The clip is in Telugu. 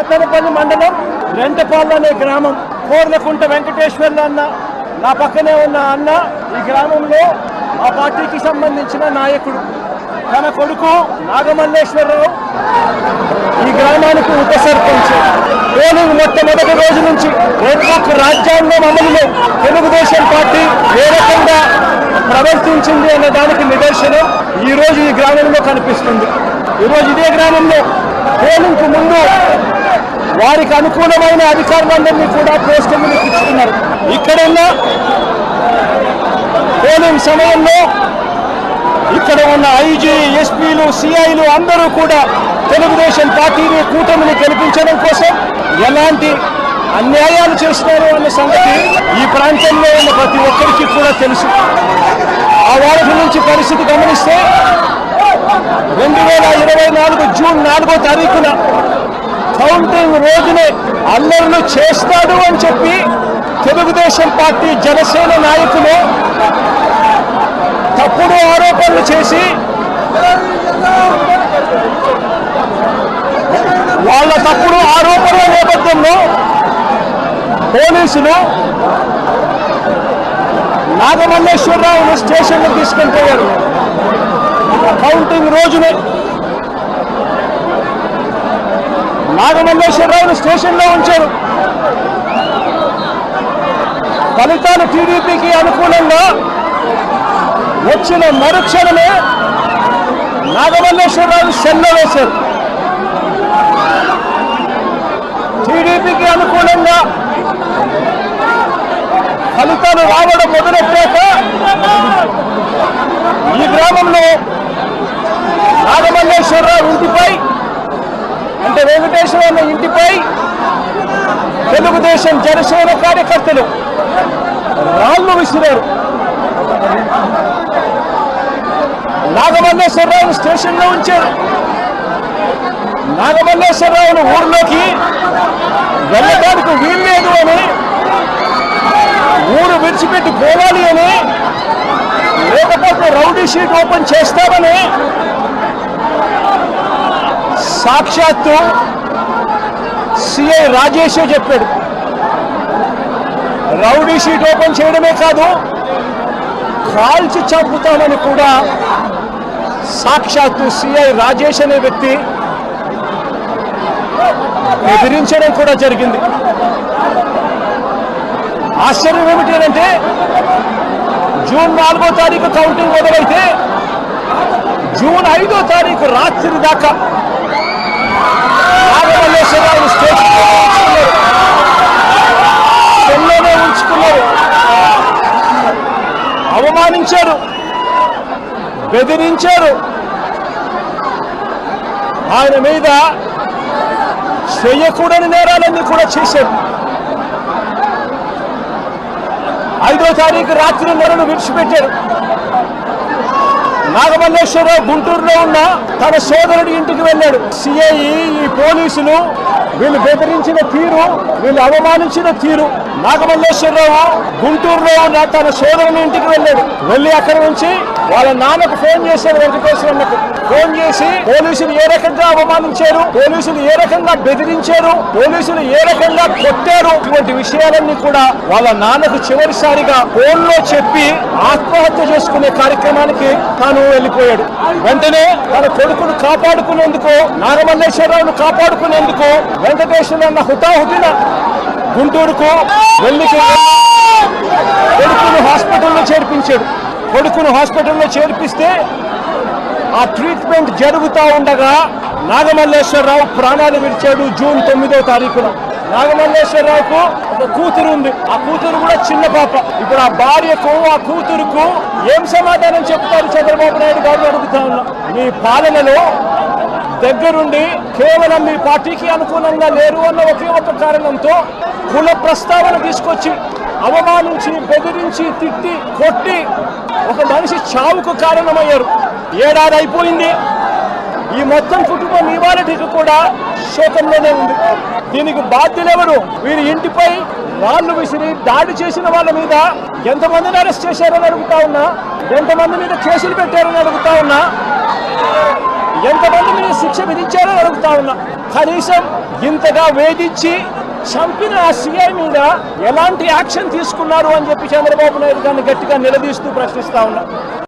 సత్తెనపల్లి మండలం రెంటపాళ్ళు అనే గ్రామం. కోర్లకుంట వెంకటేశ్వర్లు అన్న నా పక్కనే ఉన్న అన్న ఈ గ్రామంలో మా పార్టీకి సంబంధించిన నాయకుడు. తన కొడుకు నాగమల్లేశ్వరరావు ఈ గ్రామానికి ఉప సర్పంచ్. నేను మొట్టమొదటి రోజు నుంచి ఒక రాజ్యాంగం అమలులో తెలుగుదేశం పార్టీ ఏ రకంగా ప్రవర్తించింది అనే దానికి నిదర్శనం ఈ రోజు ఈ గ్రామంలో కనిపిస్తుంది. ఈరోజు ఇదే గ్రామంలో పోలింగ్ ముందు వారికి అనుకూలమైన అధికారులందరినీ కూడా పోస్టులు ఇచ్చుకున్నారు ఇక్కడున్న పోలింగ్ సమయంలో ఇక్కడ ఉన్న ఐజీ ఎస్పీలు సిఐలు అందరూ కూడా తెలుగుదేశం పార్టీని కూటమిని గెలిపించడం కోసం ఎలాంటి అన్యాయాలు చేస్తున్నారు అన్న సంగతి ఈ ప్రాంతంలో ఉన్న ప్రతి ఒక్కరికి కూడా తెలుసు. ఆ వారధి నుంచి పరిస్థితి గమనిస్తే రెండు వేల ఇరవై నాలుగు జూన్ నాలుగో తారీఖున అల్లర్లు చేస్తాడు అని చెప్పి తెలుగుదేశం పార్టీ జనసేన నాయకులు తప్పుడు ఆరోపణలు చేసి వాళ్ళ తప్పుడు ఆరోపణల నేపథ్యంలో పోలీసులు నాగమల్లేశ్వరరావును స్టేషన్కి తీసుకెళ్ళిపోయారు. కౌంటింగ్ రోజునే నాగమల్లేశ్వరరావును స్టేషన్లో ఉంచారు. ఫలితాలు టీడీపీకి అనుకూలంగా వచ్చిన మరుక్షణమే నాగమల్లేశ్వరరావు సెల్లో వేశారు. టీడీపీకి అనుకూలంగా ఫలితాలు రావడం మొదలెట్టాక ఈ గ్రామంలో నాగమల్లేశ్వరరావు ఇంటిపై అంటే వెంకటేశ్వర ఇంటిపై తెలుగుదేశం జనసేన కార్యకర్తలు రాళ్ళు విసిరారు. నాగమల్లేశ్వరరావును స్టేషన్లో ఉంచారు. నాగమల్లేశ్వరరావును ఊర్లోకి వెళ్ళడానికి వీల్లేదు అని ఊరు విడిచిపెట్టి పోవాలి అని లేకపోతే రౌడీ షీట్ ఓపెన్ చేస్తామని సాక్షాత్తు సిఐ రాజేషే చెప్పాడు. రౌడీ షీట్ ఓపెన్ చేయడమే కాదు కాల్చి చంపుతామని కూడా సాక్షాత్తు సిఐ రాజేష్ అనే వ్యక్తి బెదిరించడం కూడా జరిగింది. ఆశ్చర్యం ఏమిటి అంటే జూన్ నాలుగో తారీఖు కౌంటింగ్ మొదలైతే జూన్ ఐదో తారీఖు రాత్రి దాకా నాగమల్లేశ్వరరావు స్టేజ్ ఉంచుకున్నారు. అవమానించారు. బెదిరించారు. ఆయన మీద చేయకూడని నేరాలన్నీ కూడా చేశారు. ఐదో తారీఖు రాత్రి నెలను విడిచిపెట్టారు. నాగమల్లేశ్వరరావు గుంటూరులో ఉన్న తన సోదరుడి ఇంటికి వెళ్ళాడు. సిఐ ఈ పోలీసులు వీళ్ళు బెదిరించిన తీరు వీళ్ళు అవమానించిన తీరు. నాగమల్లేశ్వరరావు గుంటూరులో ఉన్న తన సోదరుని ఇంటికి వెళ్ళాడు. వెళ్ళి అక్కడి నుంచి వాళ్ళ నాన్నకు ఫోన్ చేశాడు వెంకటేశ్వరన్నకు ఫోన్ చేసి పోలీసులు ఏ రకంగా అవమానించారు పోలీసులు ఏ రకంగా బెదిరించారు పోలీసులు ఏ రకంగా కొట్టారు ఇటువంటి విషయాలన్నీ కూడా వాళ్ళ నాన్నకు చివరిసారిగా ఫోన్లో చెప్పి ఆత్మహత్య చేసుకునే కార్యక్రమానికి తాను వెళ్ళిపోయాడు. వెంటనే తన కొడుకును కాపాడుకునేందుకు నాగమల్లేశ్వరరావును కాపాడుకునేందుకు వెంకటేశ్వర అన్న హుటాహుటిన గుంటూరుకు వెళ్ళి కొడుకును హాస్పిటల్లో చేర్పించాడు. కొడుకును హాస్పిటల్లో చేర్పిస్తే ఆ ట్రీట్మెంట్ జరుగుతూ ఉండగా నాగమల్లేశ్వరరావు ప్రాణాలు విడిచాడు జూన్ తొమ్మిదో తారీఖున. నాగమల్లేశ్వరరావుకు ఒక కూతురు ఉంది. ఆ కూతురు కూడా చిన్న పాప. ఇప్పుడు ఆ భార్యకు ఆ కూతురుకు ఏం సమాధానం చెప్తారు చంద్రబాబు నాయుడు గారు అడుగుతా ఉన్నా. మీ పాలనలో దగ్గరుండి కేవలం మీ పార్టీకి అనుకూలంగా లేరు అన్న ఒకే ఒక కారణంతో కుల ప్రస్తావన తీసుకొచ్చి అవమానించి బెదిరించి తిట్టి కొట్టి ఒక మనిషి చావుకు కారణమయ్యారు. ఏడాది అయిపోయింది. ఈ మొత్తం కుటుంబం నివారణకు కూడా శోకంలోనే ఉంది. దీనికి బాధ్యులెవరు? వీరి ఇంటిపై వాళ్ళు విసిరి దాడి చేసిన వాళ్ళ మీద ఎంతమందిని అరెస్ట్ చేశారని అడుగుతా ఉన్నా? ఎంతమంది మీద కేసులు పెట్టారని అడుగుతా ఉన్నా? ఎంతమంది మీరు శిక్ష విధించారో అడుగుతా ఉన్నా. కనీసం ఇంతగా వేధించి చంపిన ఆ సీఐ మీద ఎలాంటి యాక్షన్ తీసుకున్నారు అని చెప్పి చంద్రబాబు నాయుడు గారిని గట్టిగా నిలదీస్తూ ప్రశ్నిస్తా ఉన్నా.